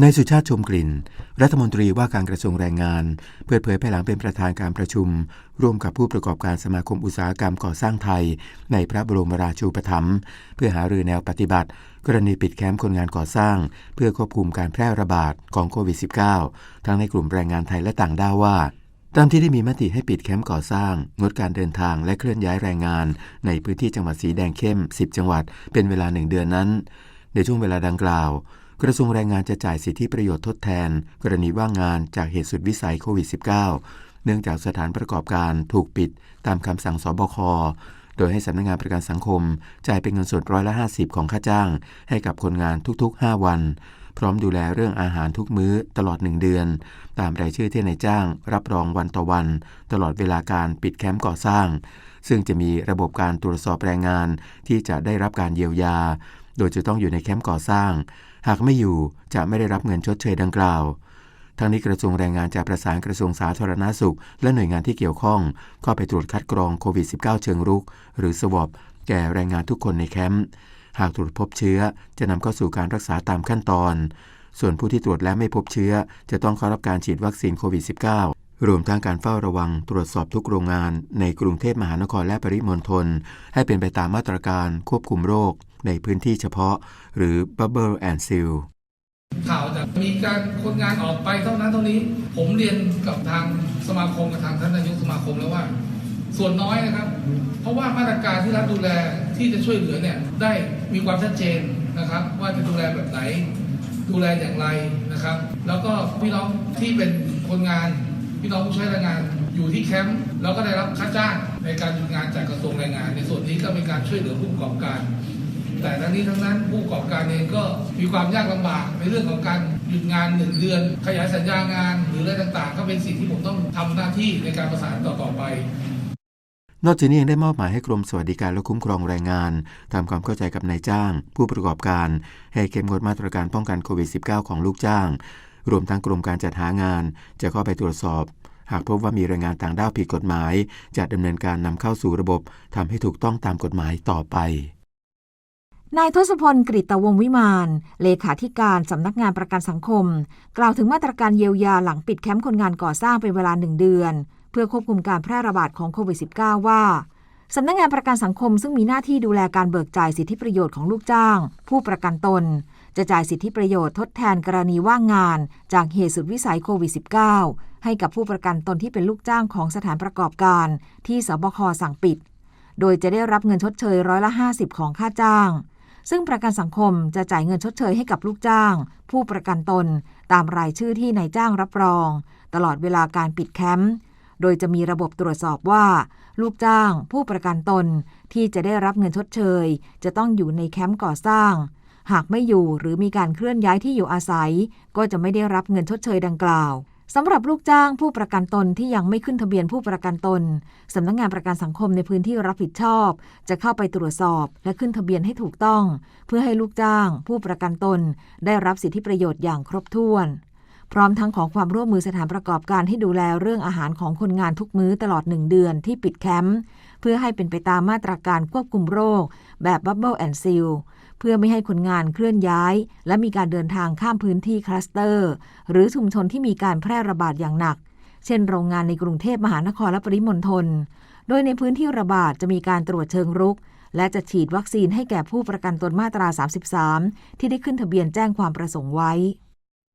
นายสุชาติชมกลิ่น รัฐมนตรีว่าการกระทรวงแรงงาน เปิดเผยภายหลังเป็นประธานการประชุม ร่วมกับผู้ประกอบการสมาคมอุตสาหกรรมก่อสร้างไทย ในพระบรมราชูปถัมภ์เพื่อหารือแนวปฏิบัติ กรณีปิดแคมป์คนงานก่อสร้าง เพื่อควบคุมการแพร่ระบาดของโควิด -19 ทั้งในกลุ่มแรงงานไทยและต่างด้าวว่า ตามที่ได้มีมติให้ปิดแคมป์ก่อสร้าง งดการเดินทางและเคลื่อนย้ายแรงงาน ในพื้นที่จังหวัดสีแดงเข้ม 10 จังหวัด เป็นเวลาหนึ่งเดือนนั้น ในช่วงเวลาดังกล่าว กระทรวงแรงงานจะจ่ายสิทธิประโยชน์ทดแทน กรณีว่างงานจากเหตุสุดวิสัยโควิด -19 เนื่องจากสถานประกอบการถูกปิดตามคำสั่งสบค โดยให้สำนักงานประกันสังคม จ่ายเป็นเงินสดร้อยละ 50 ของค่าจ้าง ให้กับคนงานทุก ๆ 5 วัน พร้อมดูแลเรื่องอาหารทุกมื้อตลอด 1 เดือน ตามรายชื่อที่นายจ้าง รับรองวันต่อวัน ตลอดเวลาการปิดแคมป์ก่อสร้าง ซึ่งจะมีระบบการตรวจสอบแรงงานที่จะได้รับการเยียวยา โดยจะต้องอยู่ในแคมป์ก่อสร้าง หากไม่อยู่จะไม่ได้รับเงินชดเชยดังกล่าวทั้งนี้กระทรวงแรงงานจะประสานกระทรวงสาธารณาสุข และหน่วยงานที่เกี่ยวข้องเข้าไปตรวจคัดกรองโควิด -19 เชิงรุก หรือสวอปแก่แรงงานทุกคนในแคมป์ หากตรวจพบเชื้อจะนำเข้าสู่การรักษาตามขั้นตอน ส่วนผู้ที่ตรวจแล้วไม่พบเชื้อ จะต้องเข้ารับการฉีดวัคซีนโควิด -19 รวมทั้งการเฝ้าระวังตรวจสอบทุกโรงงานในกรุงเทพมหานครและปริมณฑลให้เป็นไปตามมาตรการควบคุมโรคในพื้นที่เฉพาะ หรือ Bubble and Seal ข่าวจะมีการคนงานออกไปเท่านั้นเท่านี้ ผมเรียนกับทางสมาคมกับทางท่านนายกสมาคมแล้วว่า ส่วนน้อยนะครับ เพราะว่ามาตรการที่รัฐดูแลที่จะช่วยเหลือเนี่ยได้มีความชัดเจนนะครับ ว่าจะดูแลแบบไหน ดูแลอย่างไรนะครับ แล้วก็พี่น้องที่เป็นคนงาน พี่น้องผู้ใช้แรงงานอยู่ที่แคมป์แล้วก็ได้รับค่าจ้างในการหยุดงานจากกระทรวงแรงงาน ในส่วนนี้ก็เป็นการช่วยเหลือผู้ประกอบการ แต่ทั้งนี้ทั้งนั้นผู้ประกอบการเองก็มีความยากลำบากในเรื่องของการหยุดงานหนึ่งเดือน ขยายสัญญางานหรืออะไรต่างๆ ก็เป็นสิ่งที่ผมต้องทำหน้าที่ในการประสานต่อๆไปนอกจากนี้ยังได้มอบหมายให้กรมสวัสดิการและคุ้มครองแรงงานทำความเข้าใจกับนายจ้าง ผู้ประกอบการ ให้เข้มงวดมาตรการป้องกันโควิด -19 ของลูกจ้าง รวมทั้งกรมการจัดหางาน จะเข้าไปตรวจสอบ หากพบว่ามีแรงงานต่างด้าวผิดกฎหมาย จะดำเนินการนำเข้าสู่ระบบทำให้ถูกต้องตามกฎหมายต่อไปนายทศพลกฤตวงวิมานเลขาธิการสำนักงานประกันสังคม กล่าวถึงมาตรการเยียวยาหลังปิดแคมป์คนงานก่อสร้างเป็นเวลาหนึ่งเดือน เพื่อควบคุมการแพร่ระบาดของโควิด -19 ว่า สำนักงานประกันสังคมซึ่งมีหน้าที่ดูแลการเบิกจ่ายสิทธิประโยชน์ของลูกจ้าง ผู้ประกันตน จะจ่ายสิทธิประโยชน์ทดแทนกรณีว่างงาน จากเหตุสุดวิสัยโควิด -19 ให้กับผู้ประกันตนที่เป็นลูกจ้างของสถานประกอบการ ที่สบคสั่งปิด โดยจะได้รับเงินชดเชยร้อยละ 50 ของค่าจ้าง ซึ่งประกันสังคมจะจ่ายเงินชดเชยให้กับลูกจ้าง ผู้ประกันตน ตามรายชื่อที่นายจ้างรับรอง ตลอดเวลาการปิดแคมป์ โดยจะมีระบบตรวจสอบว่า ลูกจ้าง ผู้ประกันตนที่จะได้รับเงินชดเชย จะต้องอยู่ในแคมป์ก่อสร้าง หากไม่อยู่หรือมีการเคลื่อนย้ายที่อยู่อาศัย ก็จะไม่ได้รับเงินชดเชยดังกล่าวสำหรับลูกจ้างผู้ประกันตนที่ยังไม่ขึ้นทะเบียนผู้ประกันตน สำนักงงานประกันสังคมในพื้นที่รับผิดชอบ จะเข้าไปตรวจสอบและขึ้นทะเบียนให้ถูกต้อง เพื่อให้ลูกจ้าง ผู้ประกันตน ได้รับสิทธิประโยชน์อย่างครบถ้วน พร้อมทั้งขอความร่วมมือสถานประกอบการให้ดูแลเรื่องอาหารของคนงานทุกมื้อตลอดหนึ่งเดือนที่ปิดแคมป์เพื่อให้เป็นไปตามมาตรการควบคุมโรค แบบ Bubble and Seal เพื่อไม่ให้คนงานเคลื่อนย้าย และมีการเดินทางข้ามพื้นที่คลัสเตอร์ หรือชุมชนที่มีการแพร่ระบาดอย่างหนัก เช่น โรงงานในกรุงเทพมหานครและปริมณฑลโดยในพื้นที่ระบาดจะมีการตรวจเชิงรุกและจะฉีดวัคซีนให้แก่ผู้ประกันตนมาตรา 33 ที่ได้ขึ้นทะเบียนแจ้งความประสงค์ไว้